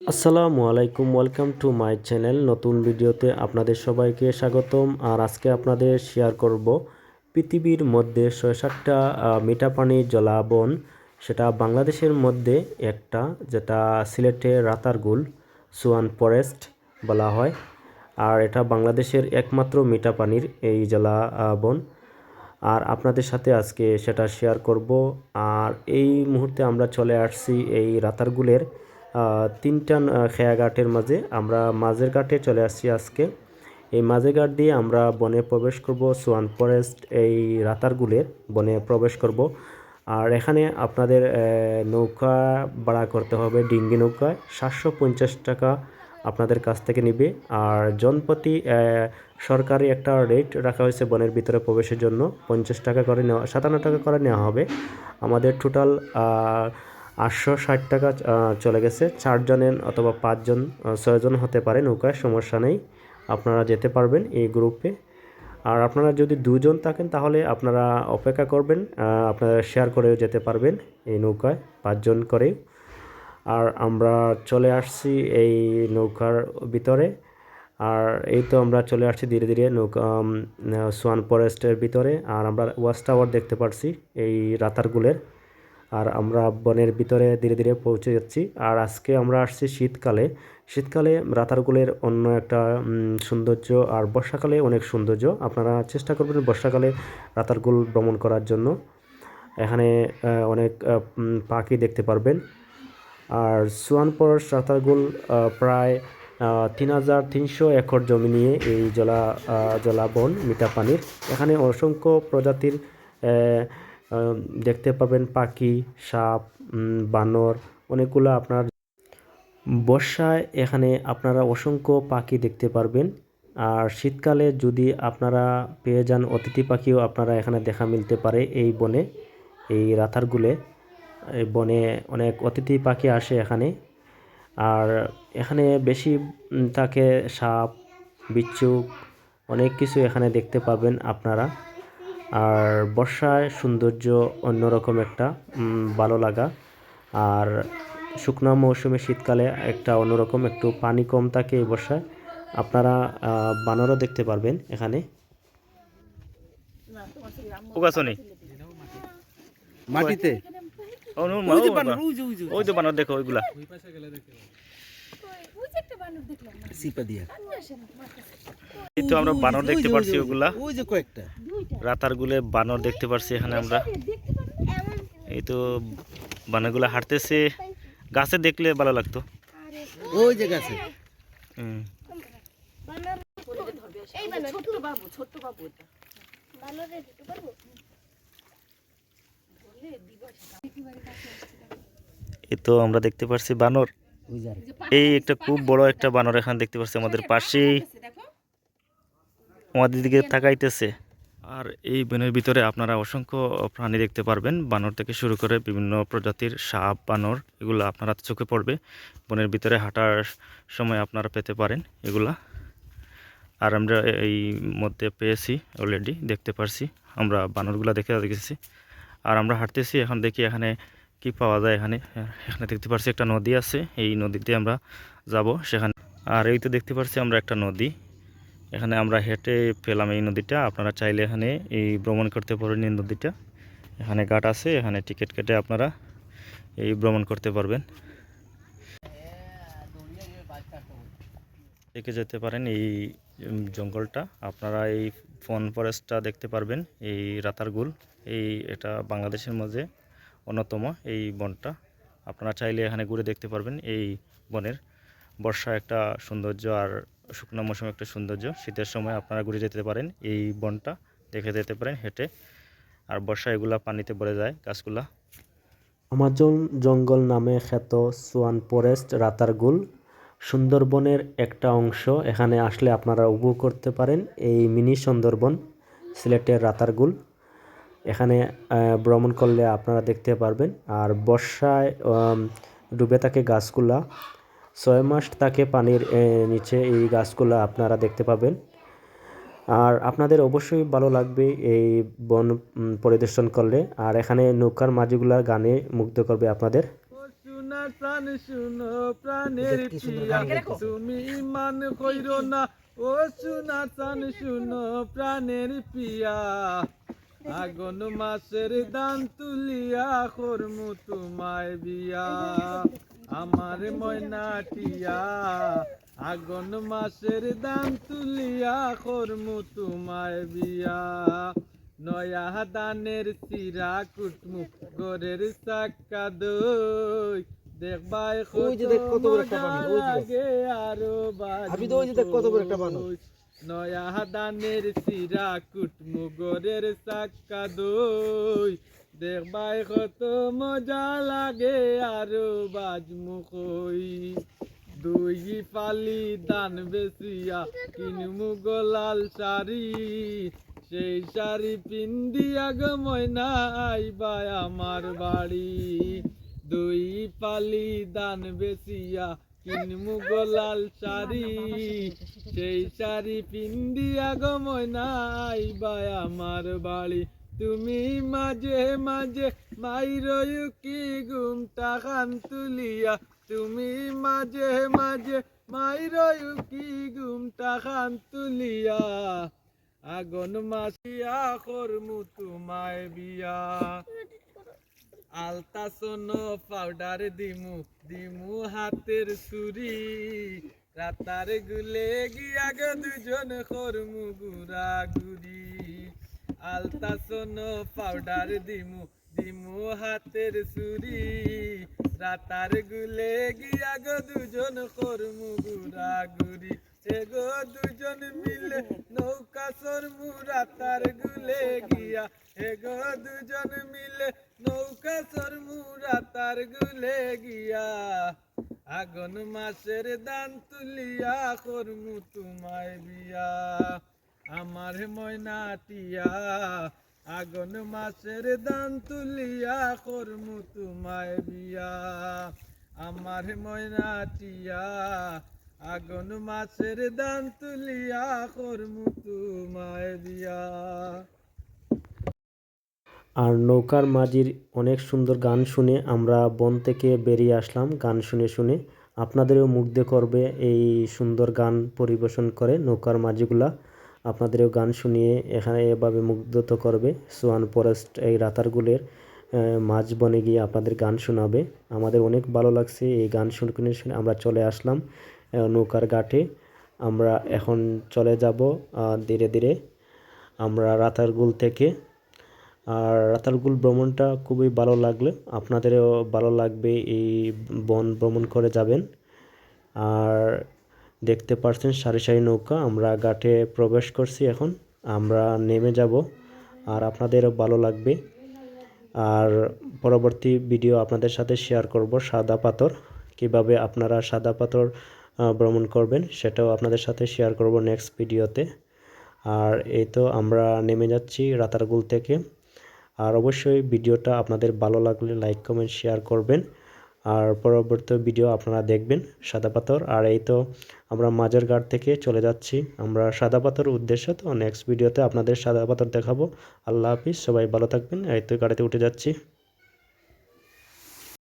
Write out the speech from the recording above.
আসসালামু আলাইকুম, welcome to my channel. নতুন ভিডিওতে আপনাদের সবাইকে স্বাগতম। আর আজকে আপনাদের শেয়ার করব পৃথিবীর মধ্যে ছয় সাতটা মিঠা পানির জলাবন সেটা বাংলাদেশের মধ্যে একটা, যেটা সিলেটে রাতারগুল, সুয়ান ফরেস্ট বলা হয়। আর এটা বাংলাদেশের একমাত্র মিঠা পানির এই জলাবন আর আপনাদের সাথে আজকে সেটা শেয়ার করব। আর এই মুহূর্তে আমরা চলে আসছি এই রাতারগুলের তিনটা খেয়াঘাটের মাঝে আমরা মাঝের ঘাটে চলে আসছি আজকে। এই মাঝের ঘাট দিয়ে আমরা বনে প্রবেশ করব, সোয়ান ফরেস্ট, এই রাতারগুলের বনে প্রবেশ করব। আর এখানে আপনাদের নৌকা ভাড়া করতে হবে, ডিঙ্গি নৌকায় সাতশো পঞ্চাশ টাকা আপনাদের কাছ থেকে নিবে। আর জনপ্রতি সরকারি একটা রেট রাখা হয়েছে বনের ভিতরে প্রবেশের জন্য। পঞ্চাশ টাকা করে নেওয়া, সাতান্ন টাকা করে নেওয়া হবে। আমাদের টোটাল আটশো ষাট টাকা চলে গেছে। চারজনের অথবা পাঁচজন ছয়জন হতে পারে, নৌকায় সমস্যা নেই। আপনারা যেতে পারবেন এই গ্রুপে। আর আপনারা যদি দুজন থাকেন, তাহলে আপনারা অপেক্ষা করবেন আপনারা শেয়ার করেও যেতে পারবেন এই নৌকায় পাঁচজন করেই। আর আমরা চলে আসছি এই নৌকার ভিতরে। আর এই তো আমরা চলে আসছি ধীরে ধীরে নৌকা সোয়ান ফরেস্টের ভিতরে। আর আমরা ওয়াচ টাওয়ার দেখতে পারছি এই রাতারগুলের। আর আমরা বনের ভিতরে ধীরে ধীরে পৌঁছে যাচ্ছি। আর আজকে আমরা আসছি শীতকালে। শীতকালে রাতারগুলের অন্য একটা সৌন্দর্য আর বর্ষাকালে অনেক সৌন্দর্য। আপনারা চেষ্টা করবেন বর্ষাকালে রাতারগুল ভ্রমণ করার জন্য। এখানে অনেক পাখি দেখতে পারবেন। আর সুয়ানপর সাঁতারগুল আহ, প্রায় তিন হাজার তিনশো একর জমি নিয়ে এই জলা জলাবন মিঠা পানির। এখানে অসংখ্য প্রজাতির দেখতে পাবেন পাখি, সাপ বানর, অনেকগুলো আপনার বর্ষায় এখানে আপনারা অসংখ্য পাখি দেখতে পারবেন। আর শীতকালে যদি আপনারা পেয়ে যান অতিথি পাখিও আপনারা এখানে দেখা মিলতে পারে এই বনে, এই রাতারগুলে এই বনে অনেক অতিথি পাখি আসে এখানে। আর এখানে বেশি থাকে সাপ বিচ্ছুক অনেক কিছু এখানে দেখতে পাবেন আপনারা। আর বর্ষায় সৌন্দর্য অন্যরকম একটা উম, ভালো লাগা। আর শুকনো মৌসুমে শীতকালে একটা অন্যরকম একটু পানি কম থাকে এই বর্ষায়। আপনারা বানরও দেখতে পারবেন এখানে। মাটিতে? ওই তো বানর দেখো ওইগুলা। এই তো আমরা বানর দেখতে পারছি ওগুলা। ওই যে কয়েকটা। রাতারগুলে বানর দেখতে পারছি এখানে আমরা। এই তো বানরগুলা হাঁটতেছে। গাছে দেখলে ভালো লাগতো। ওই যে গাছে। হুম। এই তো আমরা দেখতে পারছি বানর। এই একটা খুব বড় একটা বানর এখানে দেখতে পাচ্ছি আমাদের পাশেই। আমাদের দিকে তাকাইতেছে। আর এই বনের ভিতরে আপনারা অসংখ্য প্রাণী দেখতে পারবেন। বানর থেকে শুরু করে বিভিন্ন প্রজাতির সাপ, বানর, এগুলো আপনারা চোখে পড়বে। বনের ভিতরে হাঁটার সময় আপনারা পেতে পারেন এগুলা। আর আমরা এই মধ্যে পেয়েছি অলরেডি দেখতে পারছি। আমরা বানরগুলা দেখে দেখেছি। আর আমরা হাঁটতেছি, এখন দেখি এখানে কি পাওয়া যায় এখানে? এখানে দেখতে পাচ্ছি একটা নদী আছে, এই নদীতে আমরা যাব সেখানে। আর এই তো দেখতে পাচ্ছি আমরা একটা নদী। এখানে আমরা হেঁটে পেলাম এই নদীটা। আপনারা চাইলে এখানে এই ভ্রমণ করতে পারেন এই নদীটা। এখানে ঘাট আছে, এখানে টিকিট কেটে আপনারা এই ভ্রমণ করতে পারবেন। দেখে যেতে পারেন এই জঙ্গলটা। আপনারা এই ফোন ফরেস্টটা দেখতে পারবেন, এই রাতারগুল। এই এটা বাংলাদেশের মধ্যে অন্যতম এই বনটা। আপনারা চাইলে এখানে ঘুরে দেখতে পারবেন এই বনের বর্ষা একটা সৌন্দর্য আর শুকনো মৌসুম একটা সৌন্দর্য। শীতের সময় আপনারা ঘুরে যেতে পারেন এই বনটা, দেখে যেতে পারেন হেঁটে। আর বর্ষা এগুলা পানিতে ভরে যায় গাছগুলা। আমাজন জঙ্গল নামে খ্যাত সোয়ান ফরেস্ট রাতারগুল সুন্দরবনের একটা অংশ। এখানে আসলে আপনারা উপভোগ করতে পারেন এই মিনি সুন্দরবন, সিলেটের রাতারগুল। এখানে ভ্রমণ করলে আপনারা দেখতে পারবেন। আর বর্ষায় ডুবে থাকে গাছগুলা। ছয় মাস থাকে পানির নিচে এই গাছগুলা আপনারা দেখতে পাবেন। আর আপনাদের অবশ্যই ভালো লাগবে এই বন পরিদর্শন করলে। আর এখানে নৌকার মাঝিগুলা গানে মুগ্ধ করবে আপনাদের। প্রাণ শুনো প্রাণের কি সুন্দর পিয়া গান গাইতেছে। তুমি ইমান কইরো না। ও সোনা প্রাণ শুনো প্রাণের পিয়া। আগুন মাসের দান তুলিয়া করমু তোমায় বিয়া আমার ময়নাটিয়া আগুন মাসের দান তুলিয়া করমু তোমায় বিয়া নয়া দানের সিরা কুটমু গরের সাক্কা দই দেখবাই কত বড় একটা বানর, ওই যে ভাবি তো ওই যে দেখ কত বড় একটা বানর। বাজু নয়া দানের সিরা কুটমু গরের সাক্কা দই। দেখবাই কত মজা লাগে আরও বাজমু কই। দুই পালি দান বেসিয়া কিনমু গোলাল শাড়ি। সেই শাড়ি পিন্দিয়া গো ময়না আইবা আমার বাড়ি। দুই পালি দান বেসিয়া কিনমু গোলাল শাড়ি। সেই শাড়ি পিন্দিয়া গো ময়না আইবা আমার বাড়ি। তুমি মাঝে মাঝে মাইরয়ু কি ঘুমটা খান তুলিয়া। তুমি মাঝে মাঝে মাইরয়ু কি ঘুমটা খান তুলিয়া। আগুন মাসিয়া করমু তোমায় বিয়া। আলতা সোনো পাউডার দিমু দিমু হাতের সুরি রাতার গুলে গিয়া গো দুজন করমু গুড়া গুড়ি। আলতা সোনো পাউডার দিমু দিমু হাতের সুরি রাতার গুলে গিয়া গো দুজন করমু গুড়া গুড়ি। এগো দুজন মিলে নৌকা সরমু রাতার গুলে গিয়া। এগো দুজন মিলে নৌকা সরমু রাতার গুলে গিয়া, আগুন মাসের দান তুলিয়া করমু তোমায় বিয়া। আমার ময়নাটিয়া আগুন মাসের দান তুলিয়া করমু তোমায় বিয়া। আমার ময়নাটিয়া আগুন মাসের দান তুলিয়া করমু তোমায় বিয়া। আর নৌকার মাঝির অনেক সুন্দর গান শুনে আমরা বন থেকে বেরিয়ে আসলাম গান শুনে শুনে। আপনাদেরও মুগ্ধ করবে এই সুন্দর গান পরিবেশন করে নৌকার মাঝিগুলা। আপনাদেরও গান শুনিয়ে এখানে এভাবে মুগ্ধত করবে। সোয়ান ফরেস্ট এই রাতারগুলের মাঝ বনে গিয়ে আপনাদের গান শোনাবে। আমাদের অনেক ভালো লাগছে এই গান শুনে শুনে আমরা চলে আসলাম নৌকার ঘাটে। আমরা এখন চলে যাব ধীরে ধীরে। আমরা রাতারগুল থেকে আর রাতারগুল ভ্রমণটা খুবই ভালো লাগল। আপনাদেরও ভালো লাগবে এই বন ভ্রমণ করে যাবেন। আর দেখতে পাচ্ছেন সারি সারি নৌকা, আমরা ঘাটে প্রবেশ করছি এখন, আমরা নেমে যাব আর আপনাদেরও ভালো লাগবে। আর পরবর্তী ভিডিও আপনাদের সাথে শেয়ার করব সাদা পাথর, কীভাবে আপনারা সাদা পাথর ভ্রমণ করবেন সেটাও আপনাদের সাথে শেয়ার করব নেক্সট ভিডিওতে আর এই তো আমরা নেমে যাচ্ছি রাতারগুল থেকে। আর অবশ্যই ভিডিওটা আপনাদের ভালো লাগলে লাইক, কমেন্ট, শেয়ার করবেন। আর পরবর্তী ভিডিও আপনারা দেখবেন সাদা পাথর। আর এই তো আমরা মাজার ঘাট থেকে চলে যাচ্ছি। আমরা সাদা পাথর উদ্দেশ্যে তো নেক্সট ভিডিওতে আপনাদের সাদা পাথর দেখাবো। আল্লাহ হাফিজ, সবাই ভালো থাকবেন। এই তো গাড়িতে উঠে যাচ্ছি।